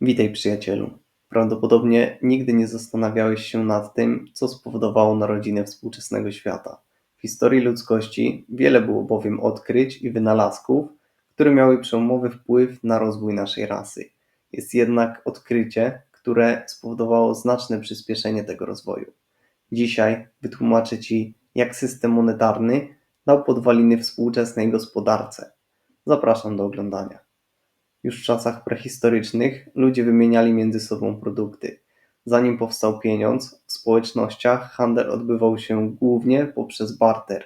Witaj przyjacielu. Prawdopodobnie nigdy nie zastanawiałeś się nad tym, co spowodowało narodziny współczesnego świata. W historii ludzkości wiele było bowiem odkryć i wynalazków, które miały przełomowy wpływ na rozwój naszej rasy. Jest jednak odkrycie, które spowodowało znaczne przyspieszenie tego rozwoju. Dzisiaj wytłumaczę Ci, jak system monetarny dał podwaliny współczesnej gospodarce. Zapraszam do oglądania. Już w czasach prehistorycznych ludzie wymieniali między sobą produkty. Zanim powstał pieniądz, w społecznościach handel odbywał się głównie poprzez barter,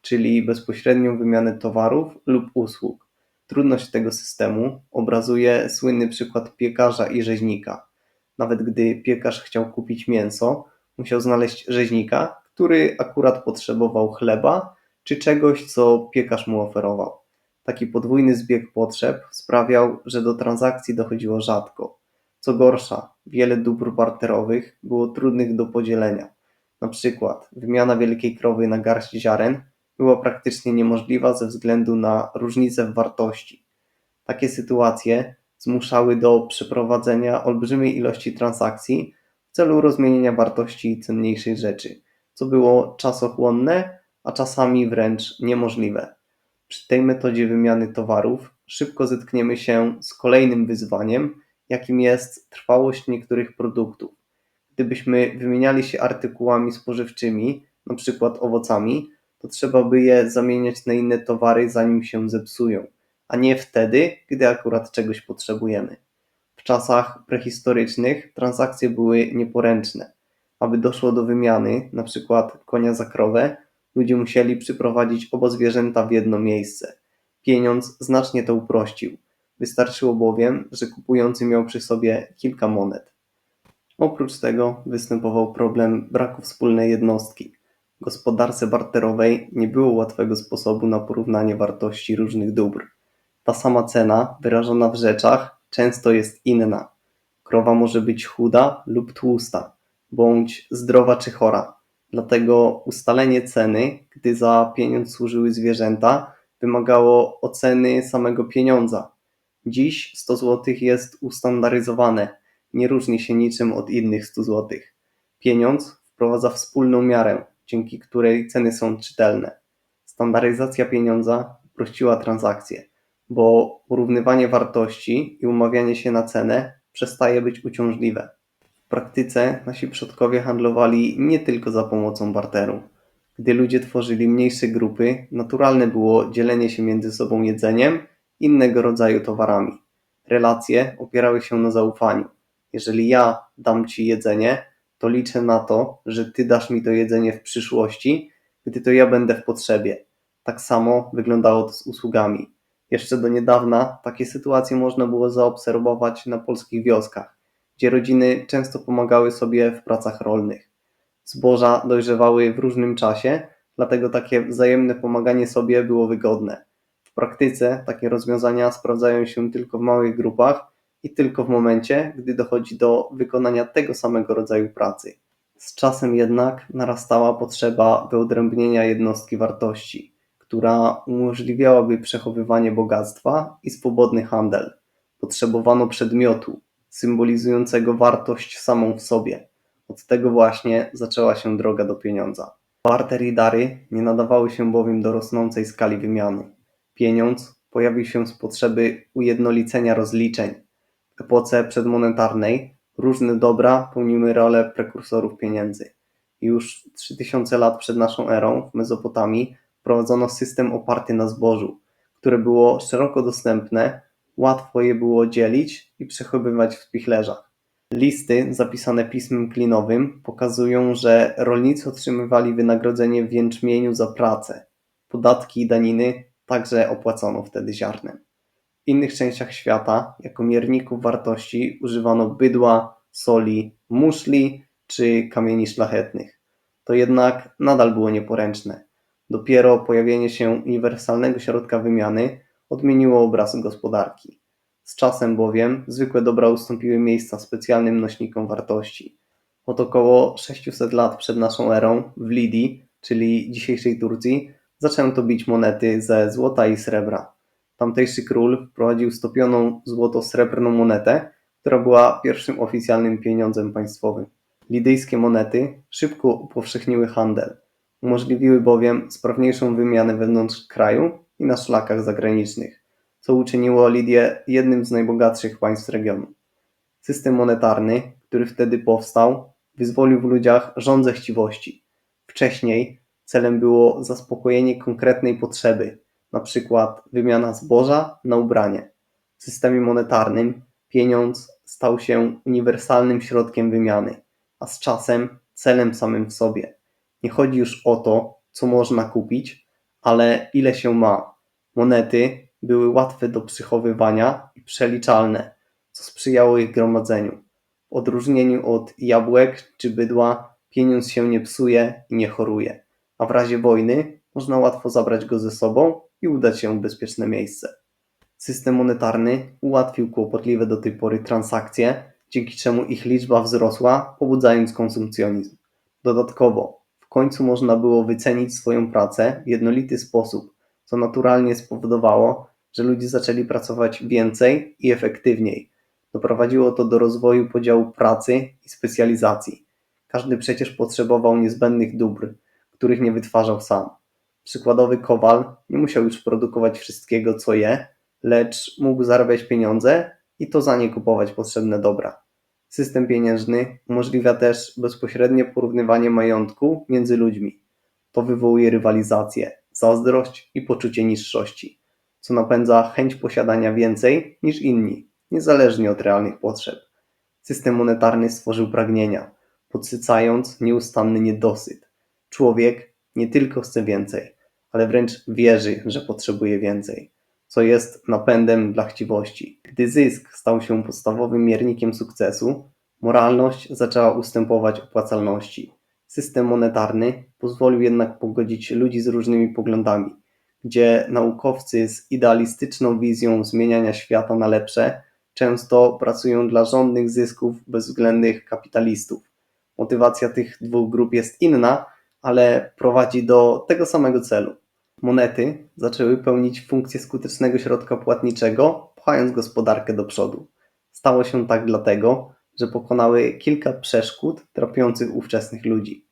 czyli bezpośrednią wymianę towarów lub usług. Trudność tego systemu obrazuje słynny przykład piekarza i rzeźnika. Nawet gdy piekarz chciał kupić mięso, musiał znaleźć rzeźnika, który akurat potrzebował chleba czy czegoś, co piekarz mu oferował. Taki podwójny zbieg potrzeb sprawiał, że do transakcji dochodziło rzadko. Co gorsza, wiele dóbr barterowych było trudnych do podzielenia. Na przykład wymiana wielkiej krowy na garść ziaren była praktycznie niemożliwa ze względu na różnice w wartości. Takie sytuacje zmuszały do przeprowadzenia olbrzymiej ilości transakcji w celu rozmienienia wartości cenniejszej rzeczy, co było czasochłonne, a czasami wręcz niemożliwe. Przy tej metodzie wymiany towarów szybko zetkniemy się z kolejnym wyzwaniem, jakim jest trwałość niektórych produktów. Gdybyśmy wymieniali się artykułami spożywczymi, np. owocami, to trzeba by je zamieniać na inne towary, zanim się zepsują, a nie wtedy, gdy akurat czegoś potrzebujemy. W czasach prehistorycznych transakcje były nieporęczne. Aby doszło do wymiany, np. konia za krowę, ludzie musieli przyprowadzić oba zwierzęta w jedno miejsce. Pieniądz znacznie to uprościł. Wystarczyło bowiem, że kupujący miał przy sobie kilka monet. Oprócz tego występował problem braku wspólnej jednostki. W gospodarce barterowej nie było łatwego sposobu na porównanie wartości różnych dóbr. Ta sama cena, wyrażona w rzeczach, często jest inna. Krowa może być chuda lub tłusta, bądź zdrowa czy chora. Dlatego ustalenie ceny, gdy za pieniądz służyły zwierzęta, wymagało oceny samego pieniądza. Dziś 100 zł jest ustandaryzowane, nie różni się niczym od innych 100 zł. Pieniądz wprowadza wspólną miarę, dzięki której ceny są czytelne. Standaryzacja pieniądza uprościła transakcje, bo porównywanie wartości i umawianie się na cenę przestaje być uciążliwe. W praktyce nasi przodkowie handlowali nie tylko za pomocą barteru. Gdy ludzie tworzyli mniejsze grupy, naturalne było dzielenie się między sobą jedzeniem innego rodzaju towarami. Relacje opierały się na zaufaniu. Jeżeli ja dam ci jedzenie, to liczę na to, że ty dasz mi to jedzenie w przyszłości, gdy to ja będę w potrzebie. Tak samo wyglądało to z usługami. Jeszcze do niedawna takie sytuacje można było zaobserwować na polskich wioskach gdzie rodziny często pomagały sobie w pracach rolnych. Zboża dojrzewały w różnym czasie, dlatego takie wzajemne pomaganie sobie było wygodne. W praktyce takie rozwiązania sprawdzają się tylko w małych grupach i tylko w momencie, gdy dochodzi do wykonania tego samego rodzaju pracy. Z czasem jednak narastała potrzeba wyodrębnienia jednostki wartości, która umożliwiałaby przechowywanie bogactwa i swobodny handel. Potrzebowano przedmiotu, symbolizującego wartość samą w sobie. Od tego właśnie zaczęła się droga do pieniądza. Barter i dary nie nadawały się bowiem do rosnącej skali wymiany. Pieniądz pojawił się z potrzeby ujednolicenia rozliczeń. W epoce przedmonetarnej różne dobra pełniły rolę prekursorów pieniędzy. Już 3000 lat przed naszą erą w Mezopotamii wprowadzono system oparty na zbożu, które było szeroko dostępne Łatwo je było dzielić i przechowywać w spichlerzach. Listy zapisane pismem klinowym pokazują, że rolnicy otrzymywali wynagrodzenie w jęczmieniu za pracę. Podatki i daniny także opłacono wtedy ziarnem. W innych częściach świata jako mierników wartości używano bydła, soli, muszli czy kamieni szlachetnych. To jednak nadal było nieporęczne. Dopiero pojawienie się uniwersalnego środka wymiany odmieniło obraz gospodarki. Z czasem bowiem zwykłe dobra ustąpiły miejsca specjalnym nośnikom wartości. Od około 600 lat przed naszą erą w Lidii, czyli dzisiejszej Turcji, zaczęto bić monety ze złota i srebra. Tamtejszy król wprowadził stopioną złoto-srebrną monetę, która była pierwszym oficjalnym pieniądzem państwowym. Lidyjskie monety szybko upowszechniły handel, umożliwiły bowiem sprawniejszą wymianę wewnątrz kraju i na szlakach zagranicznych, co uczyniło Lidię jednym z najbogatszych państw regionu. System monetarny, który wtedy powstał, wyzwolił w ludziach żądzę chciwości. Wcześniej celem było zaspokojenie konkretnej potrzeby, przykład wymiana zboża na ubranie. W systemie monetarnym pieniądz stał się uniwersalnym środkiem wymiany, a z czasem celem samym w sobie. Nie chodzi już o to, co można kupić, ale ile się ma. Monety były łatwe do przechowywania i przeliczalne, co sprzyjało ich gromadzeniu. W odróżnieniu od jabłek czy bydła, pieniądz się nie psuje i nie choruje, a w razie wojny można łatwo zabrać go ze sobą i udać się w bezpieczne miejsce. System monetarny ułatwił kłopotliwe do tej pory transakcje, dzięki czemu ich liczba wzrosła, pobudzając konsumpcjonizm. Dodatkowo, w końcu można było wycenić swoją pracę w jednolity sposób, co naturalnie spowodowało, że ludzie zaczęli pracować więcej i efektywniej. Doprowadziło to do rozwoju podziału pracy i specjalizacji. Każdy przecież potrzebował niezbędnych dóbr, których nie wytwarzał sam. Przykładowy kowal nie musiał już produkować wszystkiego, co je, lecz mógł zarabiać pieniądze i to za nie kupować potrzebne dobra. System pieniężny umożliwia też bezpośrednie porównywanie majątku między ludźmi. To wywołuje rywalizację, zazdrość i poczucie niższości, co napędza chęć posiadania więcej niż inni, niezależnie od realnych potrzeb. System monetarny stworzył pragnienia, podsycając nieustanny niedosyt. Człowiek nie tylko chce więcej, ale wręcz wierzy, że potrzebuje więcej, co jest napędem dla chciwości. Gdy zysk stał się podstawowym miernikiem sukcesu, moralność zaczęła ustępować opłacalności. System monetarny pozwolił jednak pogodzić ludzi z różnymi poglądami, gdzie naukowcy z idealistyczną wizją zmieniania świata na lepsze często pracują dla żądnych zysków bezwzględnych kapitalistów. Motywacja tych dwóch grup jest inna, ale prowadzi do tego samego celu. Monety zaczęły pełnić funkcję skutecznego środka płatniczego, pchając gospodarkę do przodu. Stało się tak dlatego, że pokonały kilka przeszkód trapiących ówczesnych ludzi.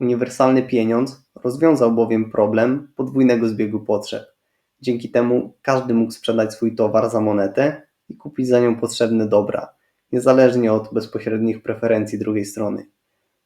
Uniwersalny pieniądz rozwiązał bowiem problem podwójnego zbiegu potrzeb. Dzięki temu każdy mógł sprzedać swój towar za monetę i kupić za nią potrzebne dobra, niezależnie od bezpośrednich preferencji drugiej strony.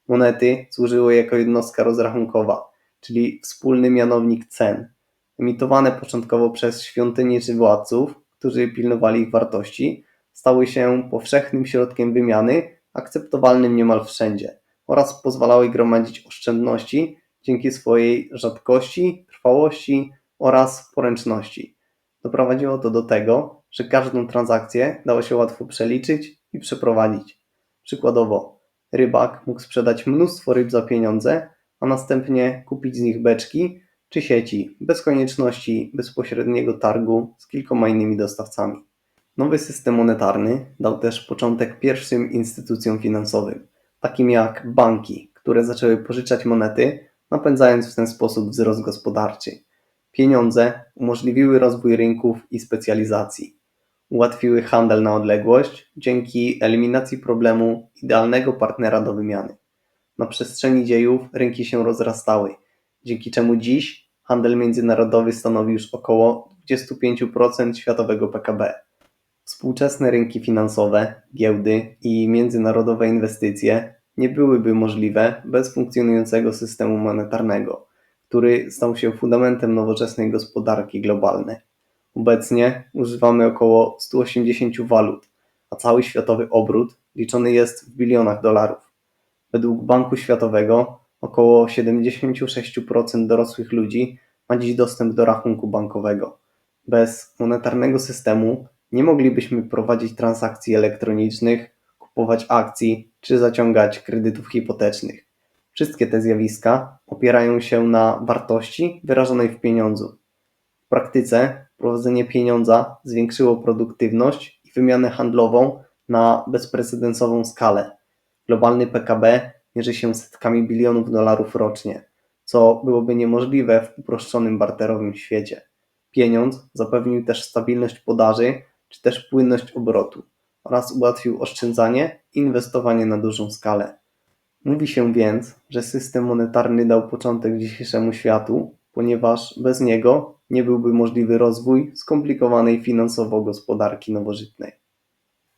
Monety służyły jako jednostka rozrachunkowa, czyli wspólny mianownik cen, emitowane początkowo przez świątyniczy władców, którzy pilnowali ich wartości, stały się powszechnym środkiem wymiany, akceptowalnym niemal wszędzie oraz pozwalały gromadzić oszczędności dzięki swojej rzadkości, trwałości oraz poręczności. Doprowadziło to do tego, że każdą transakcję dało się łatwo przeliczyć i przeprowadzić. Przykładowo, rybak mógł sprzedać mnóstwo ryb za pieniądze, a następnie kupić z nich beczki czy sieci, bez konieczności bezpośredniego targu z kilkoma innymi dostawcami. Nowy system monetarny dał też początek pierwszym instytucjom finansowym, takim jak banki, które zaczęły pożyczać monety, napędzając w ten sposób wzrost gospodarczy. Pieniądze umożliwiły rozwój rynków i specjalizacji. Ułatwiły handel na odległość dzięki eliminacji problemu idealnego partnera do wymiany. Na przestrzeni dziejów rynki się rozrastały, dzięki czemu dziś handel międzynarodowy stanowi już około 25% światowego PKB. Współczesne rynki finansowe, giełdy i międzynarodowe inwestycje nie byłyby możliwe bez funkcjonującego systemu monetarnego, który stał się fundamentem nowoczesnej gospodarki globalnej. Obecnie używamy około 180 walut, a cały światowy obrót liczony jest w bilionach dolarów. Według Banku Światowego około 76% dorosłych ludzi ma dziś dostęp do rachunku bankowego. Bez monetarnego systemu nie moglibyśmy prowadzić transakcji elektronicznych, kupować akcji czy zaciągać kredytów hipotecznych. Wszystkie te zjawiska opierają się na wartości wyrażonej w pieniądzu. W praktyce wprowadzenie pieniądza zwiększyło produktywność i wymianę handlową na bezprecedensową skalę. Globalny PKB mierzy się setkami bilionów dolarów rocznie, co byłoby niemożliwe w uproszczonym barterowym świecie. Pieniądz zapewnił też stabilność podaży czy też płynność obrotu. oraz ułatwił oszczędzanie i inwestowanie na dużą skalę. Mówi się więc, że system monetarny dał początek dzisiejszemu światu, ponieważ bez niego nie byłby możliwy rozwój skomplikowanej finansowo gospodarki nowożytnej.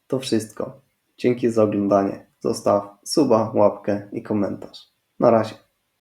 To wszystko. Dzięki za oglądanie. Zostaw suba, łapkę i komentarz. Na razie.